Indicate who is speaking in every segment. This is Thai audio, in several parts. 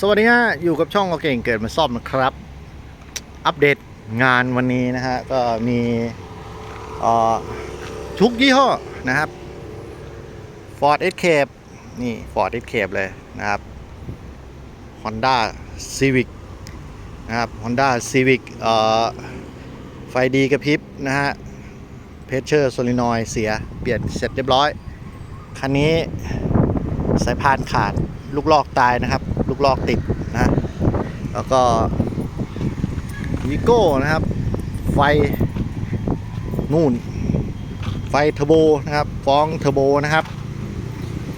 Speaker 1: สวัสดีฮะ อยู่กับช่องโอเก่งเกิดมาซ่อมนะครับ อัปเดตงานวันนี้นะฮะ ก็มีทุกยี่ห้อนะครับ Ford Escape นี่ Ford Escape เลยนะครับ Honda Civic นะครับ Honda Civic ไฟดีกระพริบนะฮะเพชเชอร์โซลินอยเสีย เปลี่ยนเสร็จเรียบร้อย คันนี้สายพานขาดลูกลอกตายนะครับ ลูกลอกติดนะ แล้วก็วิโก้นะครับ ไฟนู่น ไฟเทอร์โบนะครับ ฟองเทอร์โบนะครับ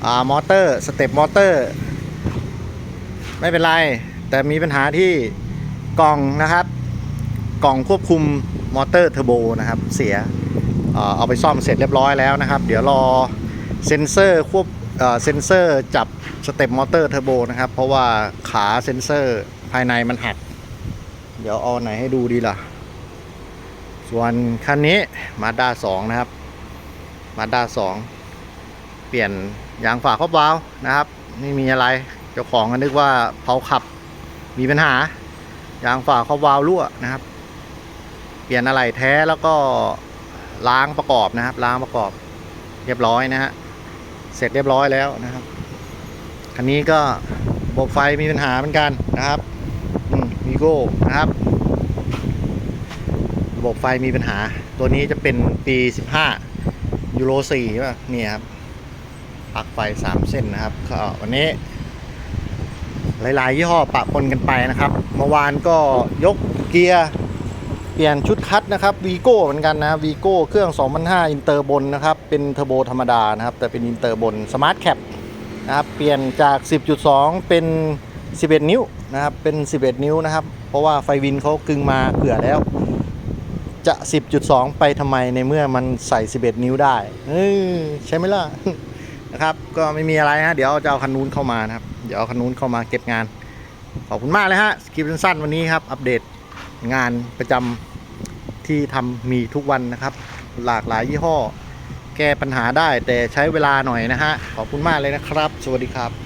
Speaker 1: อ่ามอเตอร์สเต็ปมอเตอร์ ไม่เป็นไร แต่มีปัญหาที่กล่องนะครับ กล่องควบคุมมอเตอร์เทอร์โบนะครับ เสียเอาไปซ่อมเสร็จเรียบร้อยแล้วนะครับ เดี๋ยวรอเซ็นเซอร์ควบเอ่อเซ็นเซอร์จับ สเต็ปมอเตอร์เทอร์โบนะครับ เพราะว่าขาเซ็นเซอร์ภายในมันหัก เดี๋ยวเอาไหนให้ดูดีล่ะ ส่วนคันนี้มาด้า2นะครับมาด้า2เปลี่ยนยางฝาครอบวาลนะครับไม่มีอะไรเจ้าของก็นึกว่าเผาขับมีปัญหายางฝาครอบวาลรั่วนะครับ เปลี่ยนอะไรแท้แล้วก็ล้างประกอบนะครับ ล้างประกอบเรียบร้อยนะฮะเสร็จเรียบร้อยแล้วนะครับ คันนี้ก็ระบบไฟมีปัญหาเหมือนกันนะครับมีโก้นะครับ ระบบไฟมีปัญหา ตัวนี้จะเป็นปี 15 ยูโร4ป่ะนี่ครับปลั๊กไฟ 3 เส้นนะครับก็วันนี้ หลาย ๆ ยี่ห้อปะปนกันไปนะครับ เมื่อวานก็ยกเกียร์ เปลี่ยนชุดคัดนะครับวีโก้เหมือนกันนะวีโก้เครื่อง 2005 อินเตอร์บนนะครับ เป็นเทอร์โบธรรมดานะครับ แต่เป็นอินเตอร์บนสมาร์ทแคป นะครับเปลี่ยนจาก 10.2 เป็น 11 นิ้วนะครับเป็น 11 นิ้วนะครับ เพราะว่าไฟวินเขากึงมาเผื่อแล้ว จะ 10.2 ไปทำไมในเมื่อมันใส่ 11 นิ้วได้ใช่ไหมล่ะนะครับ ก็ไม่มีอะไรฮะเดี๋ยวจะเอาคันนู้นเข้ามานะครับ เดี๋ยวเอาคันนู้นเข้ามาเก็บงาน ขอบคุณมากเลยฮะคลิปสั้นๆวันนี้ครับ อัปเดตงานประจำที่ทำมีทุกวันนะครับ หลากหลายยี่ห้อ แก้ปัญหาได้แต่ใช้เวลาหน่อยนะฮะ ขอบคุณมากเลยนะครับ สวัสดีครับ